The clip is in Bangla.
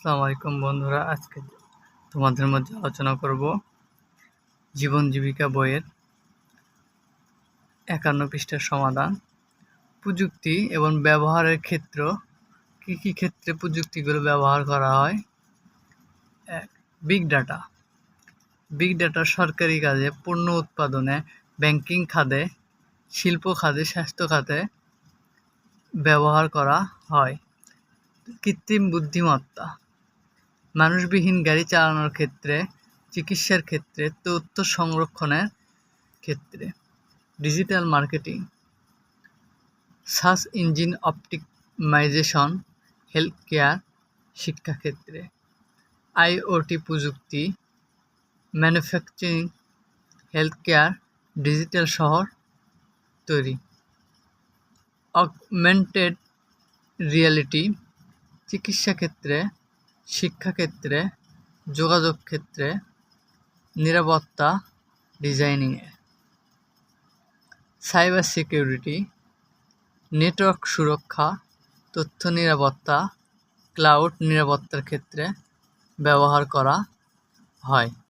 আসসালামু আলাইকুম বন্ধুরা, আজকে তোমাদের মধ্যে আলোচনা করব জীবন জীবিকা বইয়ের একান্ন পৃষ্ঠার সমাধান। প্রযুক্তি এবং ব্যবহারের ক্ষেত্র, কী কী ক্ষেত্রে প্রযুক্তিগুলো ব্যবহার করা হয়? এক বিগ ডাটা বিগ ডাটা সরকারি কাজে পণ্য উৎপাদনে ব্যাংকিং খাতে, শিল্প খাতে, স্বাস্থ্য খাতে ব্যবহার করা হয়। কৃত্রিম বুদ্ধিমত্তা। মানুষবিহীন গাড়ি চালানোর ক্ষেত্রে, চিকিৎসার ক্ষেত্রে, তথ্য সংরক্ষণের ক্ষেত্রে। Digital marketing. Search engine optimisation health care শিক্ষাক্ষেত্রে। আইওটি প্রযুক্তি, ম্যানুফ্যাকচারিং হেলথ কেয়ার ডিজিটাল শহর তৈরি। অগমেন্টেড রিয়ালিটি চিকিৎসা ক্ষেত্রে শিক্ষাক্ষেত্রে, যোগাযোগ ক্ষেত্রে, নিরাপত্তা ডিজাইনিংয়ে। সাইবার সিকিউরিটি, নেটওয়ার্ক সুরক্ষা, তথ্য নিরাপত্তা, ক্লাউড নিরাপত্তার ক্ষেত্রে ব্যবহার করা হয়।